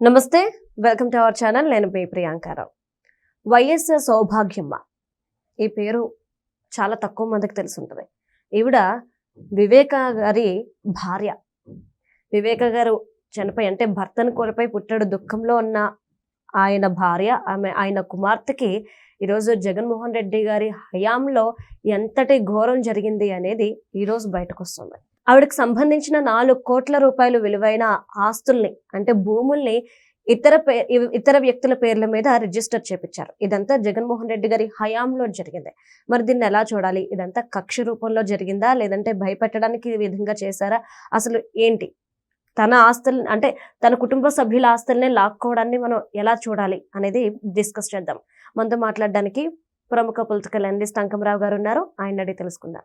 Namaste welcome to our channel. నేను పి ప్రియాంకారావు వైఎస్ సౌభాగ్యమ్మ. ఈ పేరు చాలా తక్కువ మందికి తెలిసి ఉంటుంది ఈవిడ వివేక గారి భార్య. వివేక గారు చనిపోయి అంటే భర్తను కోల్పోయి పుట్టాడు. దుఃఖంలో ఉన్న ఆయన భార్య ఆమె ఆయన కుమార్తెకి ఈరోజు జగన్మోహన్ రెడ్డి గారి హయాంలో ఎంతటి ఘోరం జరిగింది అనేది ఈరోజు బయటకు వస్తుంది ఆవిడకి సంబంధించిన నాలుగు కోట్ల రూపాయలు విలువైన ఆస్తుల్ని అంటే భూముల్ని ఇతర పే ఇతర వ్యక్తుల పేర్ల మీద రిజిస్టర్ చేపించారు. ఇదంతా జగన్మోహన్ రెడ్డి గారి హయాంలో జరిగింది. మరి దీన్ని ఎలా చూడాలి? ఇదంతా కక్ష రూపంలో జరిగిందా? లేదంటే భయపెట్టడానికి ఈ విధంగా చేశారా? అసలు ఏంటి? తన ఆస్తులు అంటే తన కుటుంబ సభ్యుల ఆస్తుల్ని లాక్కోవడాన్ని మనం ఎలా చూడాలి అనేది డిస్కస్ చేద్దాం. మనతో మాట్లాడడానికి ప్రముఖ పొలిటికల్ అనలిస్ట్ అంకమరావు గారు ఉన్నారు. ఆయన అడిగి తెలుసుకుందాం.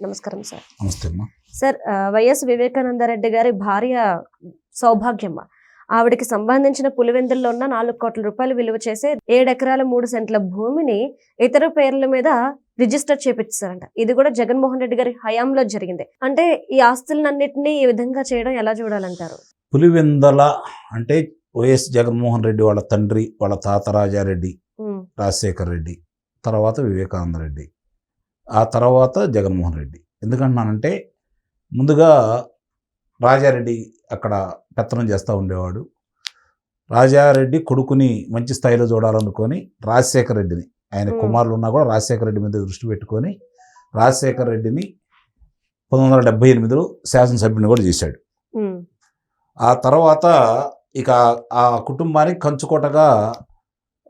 నమస్కారం సార్. నమస్తే అమ్మా. సార్ వైఎస్ వివేకానందరెడ్డి గారి భార్య సౌభాగ్యమ్మ. ఆవిడకి సంబంధించిన పులివెందుల్లో ఉన్న నాలుగు కోట్ల రూపాయలు విలువ చేసే ఏడు ఎకరాల మూడు సెంట్ల భూమిని ఇతర పేర్ల మీద రిజిస్టర్ చేపించారంట ఇది కూడా జగన్మోహన్ రెడ్డి గారి హయాంలో జరిగింది. అంటే ఈ ఆస్తులన్నింటినీ ఈ విధంగా చేయడం ఎలా చూడాలంటారు? పులివెందల అంటే వైఎస్ జగన్మోహన్ రెడ్డి వాళ్ళ తండ్రి వాళ్ళ తాత రాజారెడ్డి ఉమ్, రాజశేఖర్ రెడ్డి తర్వాత వివేకానంద రెడ్డి. ఆ తర్వాత జగన్మోహన్ రెడ్డి. ఎందుకంటున్నానంటే ముందుగా రాజారెడ్డి అక్కడ పెత్తనం చేస్తూ ఉండేవాడు. రాజారెడ్డి కొడుకుని మంచి స్థాయిలో చూడాలనుకొని రాజశేఖర రెడ్డిని ఆయన. కుమారులు ఉన్నా కూడా రాజశేఖర రెడ్డి మీద దృష్టి పెట్టుకొని రాజశేఖర రెడ్డిని పంతొమ్మిది వందల డెబ్బై ఎనిమిదిలో శాసనసభ్యుని కూడా చేశాడు. ఆ తర్వాత ఇక ఆ కుటుంబానికి కంచుకోటగా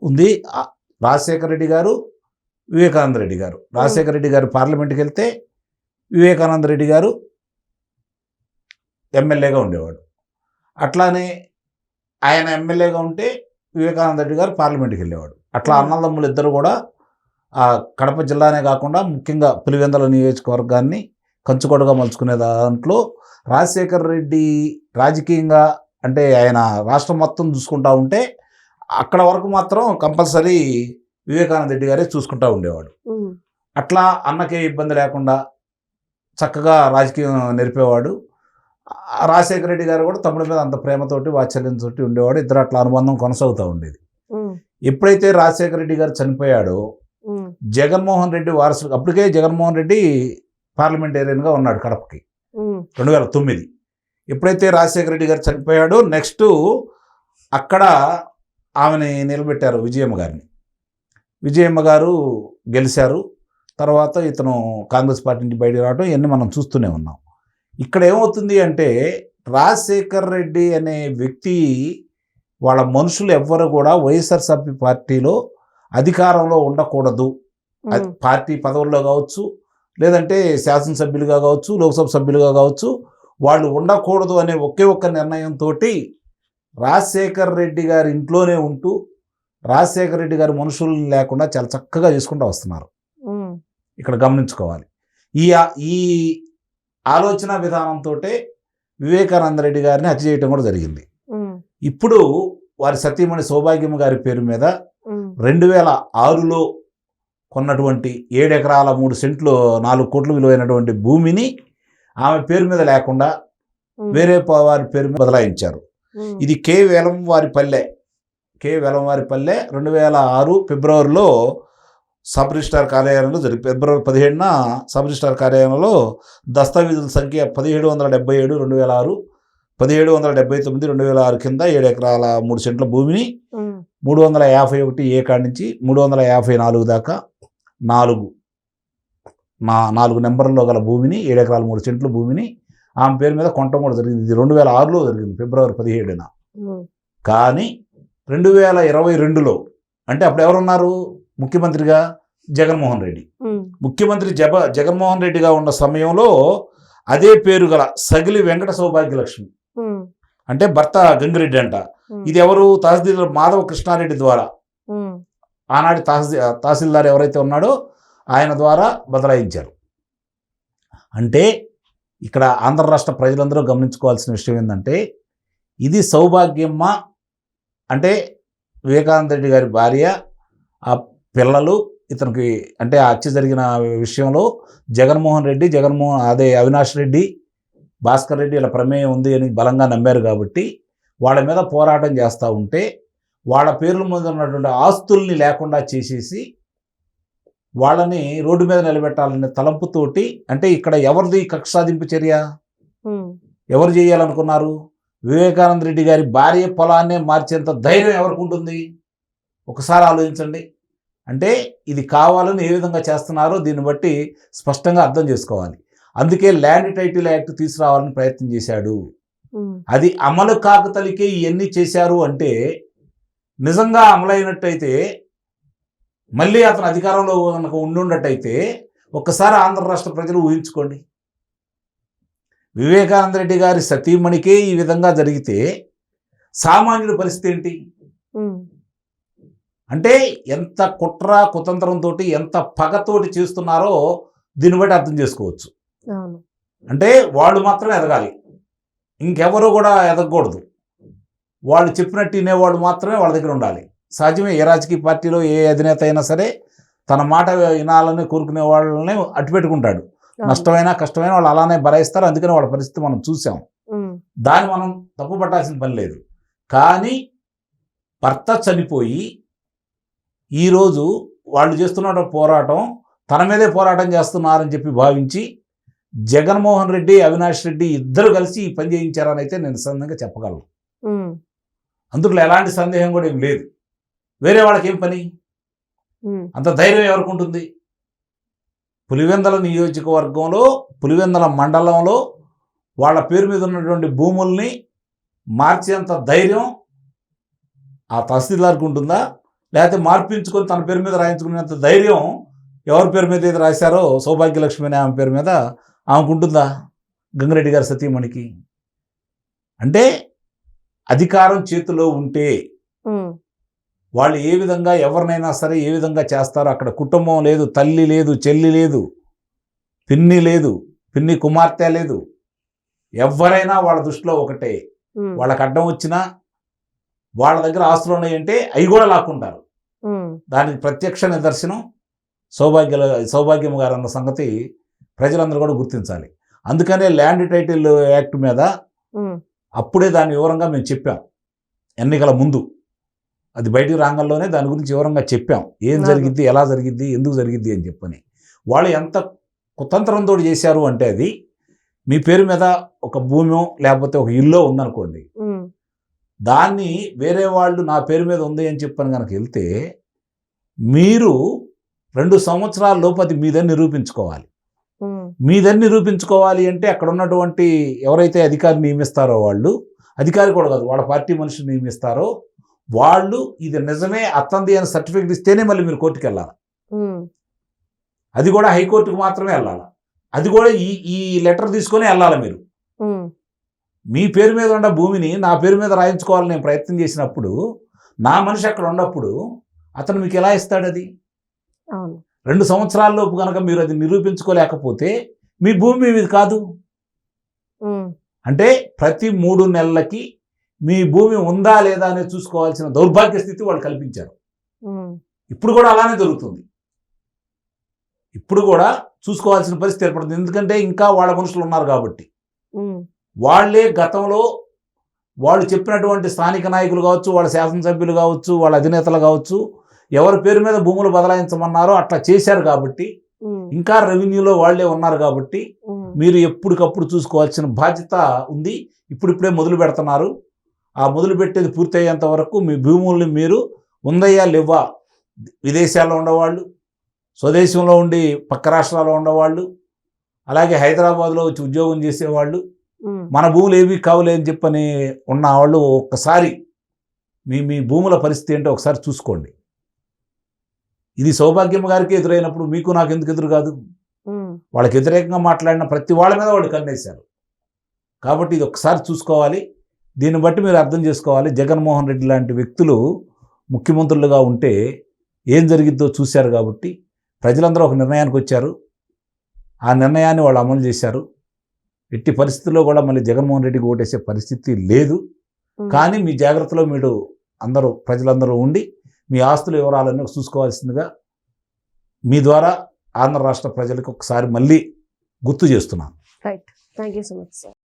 ఉంది. రాజశేఖర రెడ్డి గారు వివేకానంద రెడ్డి గారు. రాజశేఖర రెడ్డి గారు పార్లమెంట్కి వెళ్తే వివేకానంద రెడ్డి గారు ఎమ్మెల్యేగా ఉండేవాడు. అట్లానే ఆయన ఎమ్మెల్యేగా ఉంటే వివేకానంద రెడ్డి గారు పార్లమెంట్కి వెళ్ళేవాడు అట్లా. అన్నదమ్ములు ఇద్దరు కూడా ఆ కడప జిల్లానే కాకుండా ముఖ్యంగా పులివెందల నియోజకవర్గాన్ని కంచుకోటగా మలుచుకునే దాంట్లో రాజశేఖర్ రెడ్డి రాజకీయంగా అంటే ఆయన రాష్ట్రం మొత్తం చూసుకుంటా ఉంటే అక్కడ వరకు మాత్రం కంపల్సరీ వివేకానంద రెడ్డి గారే చూసుకుంటా ఉండేవాడు. అట్లా అన్నకే ఇబ్బంది లేకుండా చక్కగా రాజకీయం నేర్పేవాడు. రాజశేఖర రెడ్డి గారు కూడా తమ్ముడి మీద అంత ప్రేమతోటి వాత్సల్యంతో ఉండేవాడు. ఇద్దరు అట్లా అనుబంధం కొనసాగుతూ ఉండేది. ఎప్పుడైతే రాజశేఖర రెడ్డి గారు చనిపోయాడో జగన్మోహన్ రెడ్డి వారసుడు అప్పటికే జగన్మోహన్ రెడ్డి పార్లమెంటేరియన్గా ఉన్నాడు కడపకి. రెండు వేల తొమ్మిది. ఎప్పుడైతే రాజశేఖర రెడ్డి గారు చనిపోయాడో నెక్స్ట్ అక్కడ ఆమెని నిలబెట్టారు విజయమ్మ గారిని. విజయమ్మ గారు గెలిచారు. తర్వాత ఇతను కాంగ్రెస్ పార్టీ నుంచి బయటకు రావడం ఇవన్నీ మనం చూస్తూనే ఉన్నాం. ఇక్కడ ఏమవుతుంది అంటే రాజశేఖర్ రెడ్డి అనే వ్యక్తి వాళ్ళ మనుషులు ఎవ్వరు కూడా వైఎస్ఆర్సీపీ పార్టీలో అధికారంలో ఉండకూడదు. పార్టీ పదవుల్లో కావచ్చు లేదంటే శాసనసభ్యులుగా కావచ్చు లోక్సభ సభ్యులుగా కావచ్చు వాళ్ళు ఉండకూడదు అనే ఒకే ఒక్క నిర్ణయంతో రాజశేఖర్ రెడ్డి గారి ఇంట్లోనే ఉంటూ రాజశేఖర్ రెడ్డి గారి మనుషులు లేకుండా చాలా చక్కగా చేసుకుంటూ వస్తున్నారు. ఇక్కడ గమనించుకోవాలి. ఈ ఈ ఆలోచన విధానంతో వివేకానంద రెడ్డి గారిని హత్య చేయటం కూడా జరిగింది. ఇప్పుడు వారి సతీమణి సౌభాగ్యమ్మ గారి పేరు మీద రెండు వేల ఆరులో కొన్నటువంటి ఏడు ఎకరాల మూడు సెంట్లు నాలుగు కోట్ల విలువైనటువంటి భూమిని ఆమె పేరు మీద లేకుండా వేరే వారి పేరు మీద బదలాయించారు. ఇది కే. వేలంవారి పల్లె. కే వేలంవారి పల్లె రెండు వేల ఆరు ఫిబ్రవరిలో సబ్ రిజిస్టార్ కార్యాలయంలో జరిగి ఫిబ్రవరి పదిహేడున సబ్ రిజిస్టార్ కార్యాలయంలో దస్తావేజుల సంఖ్య పదిహేడు వందల డెబ్బై ఏడు రెండు వేల ఆరు పదిహేడు వందల డెబ్బై తొమ్మిది రెండు వేల ఆరు కింద ఏడు ఎకరాల మూడు సెంట్ల భూమిని మూడు వందల యాభై ఒకటి ఏ కాడి నుంచి మూడు వందల యాభై నాలుగు దాకా నాలుగు మా నాలుగు నెంబర్లో గల భూమిని ఏడు ఎకరాల మూడు సెంట్ల భూమిని ఆమె పేరు మీద కొనటం కూడా జరిగింది. ఇది రెండు వేల ఆరులో జరిగింది ఫిబ్రవరి పదిహేడున. కానీ రెండు వేల ఇరవై రెండులో అంటే అప్పుడు ఎవరున్నారు? ముఖ్యమంత్రిగా జగన్మోహన్ రెడ్డి. ముఖ్యమంత్రి జగ జగన్మోహన్ రెడ్డిగా ఉన్న సమయంలో అదే పేరు గల సగిలి వెంకట సౌభాగ్యలక్ష్మి అంటే భర్త గంగిరెడ్డి అంట. ఇది ఎవరు? తహసీల్దార్ మాధవ కృష్ణారెడ్డి ద్వారా. ఆనాటి తహసీ తహసీల్దార్ ఎవరైతే ఉన్నాడో ఆయన ద్వారా బదలాయించారు. అంటే ఇక్కడ ఆంధ్ర రాష్ట్ర ప్రజలందరూ గమనించుకోవాల్సిన విషయం ఏంటంటే ఇది సౌభాగ్యమ్మ అంటే వివేకానంద రెడ్డి గారి భార్య ఆ పిల్లలు ఇతనికి అంటే ఆ హత్య జరిగిన విషయంలో జగన్మోహన్ రెడ్డి జగన్మోహన్ అదే అవినాష్ రెడ్డి భాస్కర్ రెడ్డి ఇలా ప్రమేయం ఉంది అని బలంగా నమ్మారు కాబట్టి వాళ్ళ మీద పోరాటం చేస్తూ ఉంటే వాళ్ళ పేర్ల మీద ఉన్నటువంటి ఆస్తుల్ని లేకుండా చేసేసి వాళ్ళని రోడ్డు మీద నిలబెట్టాలనే తలంపుతోటి అంటే ఇక్కడ ఎవరిది కక్ష సాధింపు చర్య? ఎవరు చేయాలనుకున్నారు? వివేకానంద రెడ్డి గారి భార్య పొలాన్నే మార్చేంత ధైర్యం ఎవరికి ఉంటుంది? ఒకసారి ఆలోచించండి. అంటే ఇది కావాలని ఏ విధంగా చేస్తున్నారో దీన్ని బట్టి స్పష్టంగా అర్థం చేసుకోవాలి. అందుకే ల్యాండ్ టైటిల్ యాక్ట్ తీసుకురావాలని ప్రయత్నం చేశాడు. అది అమలు కాకతలికే ఇవన్నీ చేశారు అంటే నిజంగా అమలైనట్టయితే మళ్ళీ అతను అధికారంలో కనుక ఉండున్నట్టయితే ఒక్కసారి ఆంధ్ర రాష్ట్ర ప్రజలు ఊహించుకోండి. వివేకానంద రెడ్డి గారి సతీమణికే ఈ విధంగా జరిగితే సామాన్యుడి పరిస్థితి ఏంటి? అంటే ఎంత కుట్ర కుతంత్రంతో ఎంత పగతోటి చేస్తున్నారో దీన్ని బట్టి అర్థం చేసుకోవచ్చు. అంటే వాళ్ళు మాత్రమే ఎదగాలి. ఇంకెవరు కూడా ఎదగకూడదు. వాళ్ళు చెప్పినట్టు వినేవాళ్ళు మాత్రమే వాళ్ళ దగ్గర ఉండాలి. సహజమే ఏ రాజకీయ పార్టీలో ఏ అధినేత అయినా సరే తన మాట వినాలని కోరుకునే వాళ్ళని అట్టు పెట్టుకుంటాడు. నష్టమైనా కష్టమైనా వాళ్ళు అలానే భరాయిస్తారు అందుకని వాళ్ళ పరిస్థితి మనం చూసాం. దాన్ని మనం తప్పు పట్టాల్సిన పని లేదు. కానీ భర్త చనిపోయి ఈరోజు వాళ్ళు చేస్తున్న పోరాటం తన మీదే పోరాటం చేస్తున్నారని చెప్పి భావించి జగన్మోహన్ రెడ్డి అవినాష్ రెడ్డి ఇద్దరు కలిసి ఈ పని చేయించారని అయితే నేను నిస్సందంగా చెప్పగలను. అందులో ఎలాంటి సందేహం కూడా ఏం లేదు. వేరే వాళ్ళకి ఏం పని? అంత ధైర్యం ఎవరికి ఉంటుంది? పులివెందల నియోజకవర్గంలో పులివెందల మండలంలో వాళ్ళ పేరు మీద ఉన్నటువంటి భూముల్ని మార్చేంత ధైర్యం ఆ తహసీల్దార్కి ఉంటుందా? లేకపోతే మార్పించుకొని తన పేరు మీద రాయించుకునేంత ధైర్యం ఎవరి పేరు మీద అయితే రాశారో సౌభాగ్యలక్ష్మి అనే ఆమె పేరు మీద ఆమెకు ఉంటుందా? గంగిరెడ్డి గారి సతీమణికి. అంటే అధికారం చేతిలో ఉంటే వాళ్ళు ఏ విధంగా ఎవరినైనా సరే ఏ విధంగా చేస్తారో అక్కడ కుటుంబం లేదు తల్లి లేదు చెల్లి లేదు పిన్ని లేదు పిన్ని కుమార్తె లేదు. ఎవరైనా వాళ్ళ దృష్టిలో ఒకటే. వాళ్ళకి అడ్డం వచ్చినా వాళ్ళ దగ్గర ఆస్తులు ఉన్నాయంటే అవి కూడా లాక్కుంటారు. దానికి ప్రత్యక్ష నిదర్శనం సౌభాగ్య సౌభాగ్యం గారు అన్న సంగతి ప్రజలందరూ కూడా గుర్తించాలి. అందుకనే ల్యాండ్ టైటిల్ యాక్ట్ మీద అప్పుడే దాని వివరంగా మేము చెప్పాం. ఎన్నికల ముందు. అది బయటికి రాగంలోనే దాని గురించి వివరంగా చెప్పాం. ఏం అవును. జరిగిద్ది ఎలా జరిగిద్ది ఎందుకు జరిగిద్ది అని చెప్పని. వాళ్ళు ఎంత కుతంత్రంతో చేశారు అంటే అది మీ పేరు మీద ఒక భూమో లేకపోతే ఒక ఇల్లు ఉందనుకోండి. దాన్ని వేరే వాళ్ళు నా పేరు మీద ఉంది అని చెప్పని కనుక వెళ్తే మీరు రెండు సంవత్సరాల లోపు అది మీదని నిరూపించుకోవాలి. మీదని నిరూపించుకోవాలి అంటే అక్కడ ఉన్నటువంటి ఎవరైతే అధికారి నియమిస్తారో వాళ్ళు అధికారి కూడా కాదు వాళ్ళ పార్టీ మనుషులు నియమిస్తారో వాళ్ళు ఇది నిజమే అత్తంది అని సర్టిఫికేట్ ఇస్తేనే మళ్ళీ మీరు కోర్టుకి వెళ్ళాలి? అది కూడా హైకోర్టుకు మాత్రమే వెళ్ళాలి? అది కూడా ఈ ఈ లెటర్ తీసుకొని వెళ్ళాలి మీరు? మీ పేరు మీద ఉన్న భూమిని నా పేరు మీద రాయించుకోవాలని నేను ప్రయత్నం చేసినప్పుడు నా మనిషి అక్కడ ఉన్నప్పుడు అతను మీకు ఎలా ఇస్తాడు అది రెండు సంవత్సరాల్లోపు కనుక మీరు అది నిరూపించుకోలేకపోతే మీ భూమి మీది కాదు. అంటే ప్రతి మూడు నెలలకి మీ భూమి ఉందా లేదా అనేది చూసుకోవాల్సిన దౌర్భాగ్య స్థితి వాళ్ళు కల్పించారు. ఇప్పుడు కూడా అలానే జరుగుతుంది. ఇప్పుడు కూడా చూసుకోవాల్సిన పరిస్థితి ఏర్పడుతుంది. ఎందుకంటే ఇంకా వాళ్ళ మనుషులు ఉన్నారు కాబట్టి. వాళ్ళే గతంలో వాళ్ళు చెప్పినటువంటి స్థానిక నాయకులు కావచ్చు వాళ్ళ శాసనసభ్యులు కావచ్చు వాళ్ళ అధినేతలు కావచ్చు ఎవరి పేరు మీద భూములు బదలాయించమన్నారో అట్లా చేశారు కాబట్టి ఇంకా రెవెన్యూలో వాళ్ళే ఉన్నారు కాబట్టి మీరు ఎప్పటికప్పుడు చూసుకోవాల్సిన బాధ్యత ఉంది. ఇప్పుడిప్పుడే మొదలు పెడుతున్నారు. ఆ మొదలు పెట్టేది పూర్తయ్యేంత వరకు మీ భూముల్ని మీరు ఉందయ్యా లేవా విదేశాల్లో ఉండేవాళ్ళు స్వదేశంలో ఉండి పక్క రాష్ట్రాల్లో ఉండేవాళ్ళు అలాగే హైదరాబాద్లో వచ్చి ఉద్యోగం చేసేవాళ్ళు మన భూములు ఏవి కావులే అని చెప్పని ఉన్న వాళ్ళు ఒక్కసారి మీ మీ భూముల పరిస్థితి ఏంటో ఒకసారి చూసుకోండి. ఇది సౌభాగ్యం గారికి ఎదురైనప్పుడు మీకు నాకు ఎందుకు ఎదురు కాదు? వాళ్ళకి వ్యతిరేకంగా మాట్లాడిన ప్రతి వాళ్ళ మీద వాళ్ళు కన్నేశారు. కాబట్టి ఇది ఒకసారి చూసుకోవాలి. దీన్ని బట్టి మీరు అర్థం చేసుకోవాలి. జగన్మోహన్ రెడ్డి లాంటి వ్యక్తులు ముఖ్యమంత్రులుగా ఉంటే ఏం జరిగిద్దో చూశారు కాబట్టి ప్రజలందరూ ఒక నిర్ణయానికి వచ్చారు. ఆ నిర్ణయాన్ని వాళ్ళు అమలు చేశారు. ఎట్టి పరిస్థితుల్లో కూడా మళ్ళీ జగన్మోహన్ రెడ్డికి ఓటేసే పరిస్థితి లేదు. కానీ మీ జాగ్రత్తలో మీరు అందరూ ప్రజలందరూ ఉండి మీ ఆస్తుల వివరాలన్నీ చూసుకోవాల్సిందిగా మీ ద్వారా ఆంధ్ర రాష్ట్ర ప్రజలకు ఒకసారి మళ్ళీ గుర్తు చేస్తున్నాను. Right thank you so much sir